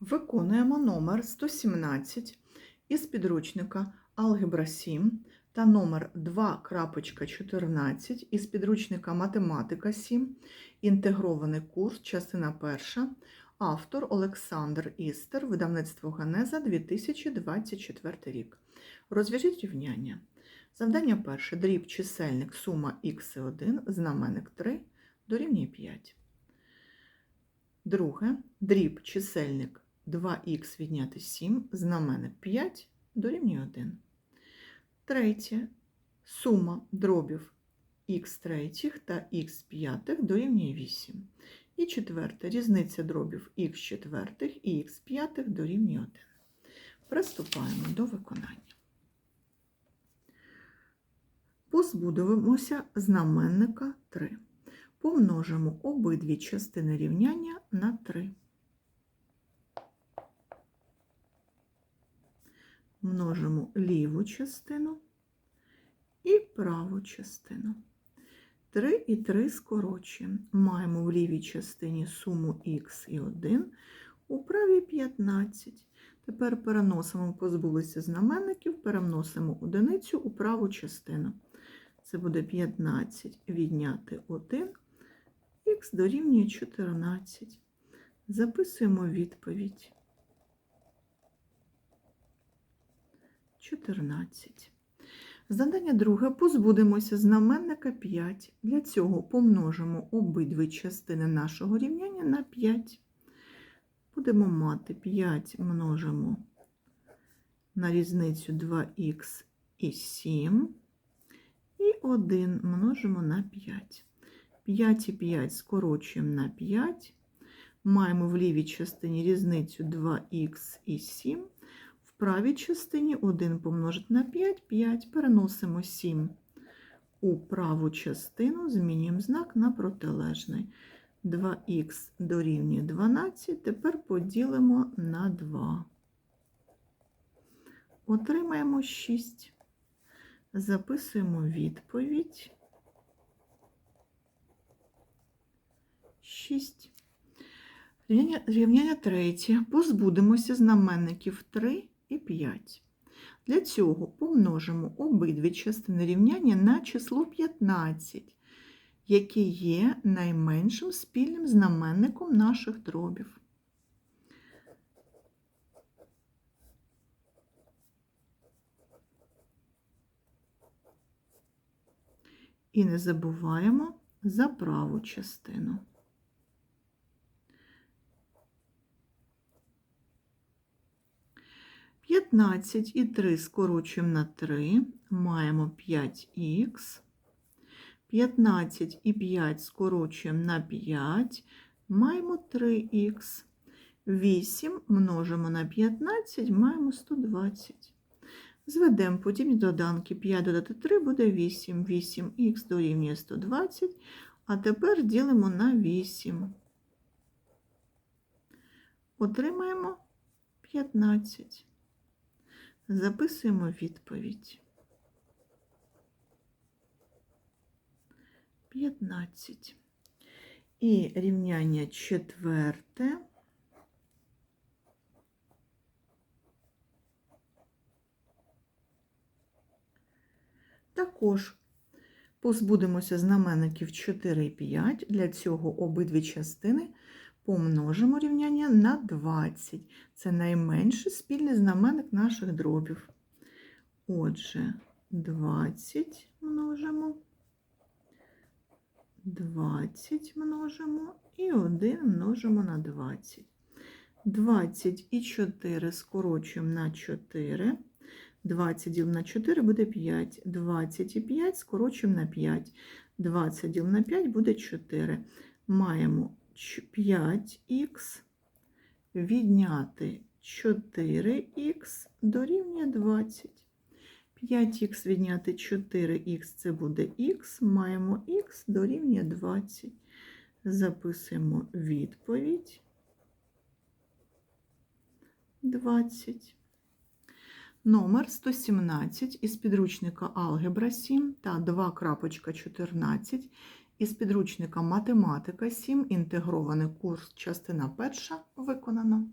Виконуємо номер 117 із підручника Алгебра 7 та номер 2.14 із підручника Математика 7, інтегрований курс, частина 1, автор Олександр Істер, видавництво Ганеза 2024 рік. Розв'яжіть рівняння. Завдання перше. Дріб чисельник сума х1, знаменник 3 дорівнює 5. Друге. Дріб чисельник 2х відняти 7, знаменник 5 дорівнює 1. Третє. Сума дробів х третіх та х п'ятих дорівнює 8. І четверте. Різниця дробів х четвертих і х п'ятих дорівнює 1. Приступаємо до виконання. Позбудуємося знаменника 3. Помножимо обидві частини рівняння на 3. Множимо ліву частину і праву частину. 3 і 3 скорочуємо. Маємо в лівій частині суму х і 1, у правій 15. Тепер переносимо, позбулися знаменників, переносимо одиницю у праву частину. Це буде 15 відняти 1, х дорівнює 14. Записуємо відповідь. 14. Задання друге. Позбудемося знаменника 5. Для цього помножимо обидві частини нашого рівняння на 5. Будемо мати 5 множимо на різницю 2х і 7. І 1 множимо на 5. 5 і 5 скорочуємо на 5. Маємо в лівій частині різницю 2х і 7. Правій частині 1 помножити на 5, 5. Переносимо 7 у праву частину, змінюємо знак на протилежний. 2х дорівнює 12. Тепер поділимо на 2. Отримаємо 6. Записуємо відповідь. 6. Рівняння, рівняння третє. Позбудемося знаменників 3 і 5. Для цього помножимо обидві частини рівняння на число 15, яке є найменшим спільним знаменником наших дробів. І не забуваємо за праву частину. П'ятнадцять і 3 скорочуємо на 3, маємо 5х. 15 і 5 скорочуємо на 5, маємо 3х. 8 множимо на 15, маємо 120. Зведемо подібні доданки 5 додати 3 буде 8. 8х дорівнює 120, а тепер ділимо на 8. Отримаємо 15. Записуємо відповідь. 15. І рівняння четверте. Також позбудемося знаменників 4 і 5. Для цього обидві частини помножимо рівняння на 20. Це найменший спільний знаменник наших дробів. Отже, 20 множимо, 20 множимо і 1 множимо на 20. 20 і 4 скорочуємо на 4. 20 діл на 4 буде 5. 20 і 5 скорочуємо на 5. 20 діл на 5 буде 4. Маємо 5х відняти 4х дорівнює 20. 5х відняти 4х це буде х, маємо х дорівнює 20. Записуємо відповідь 20. Номер 117 із підручника Алгебра 7 та 2.14 із підручника Математика 7. Інтегрований курс, частина 1 виконано.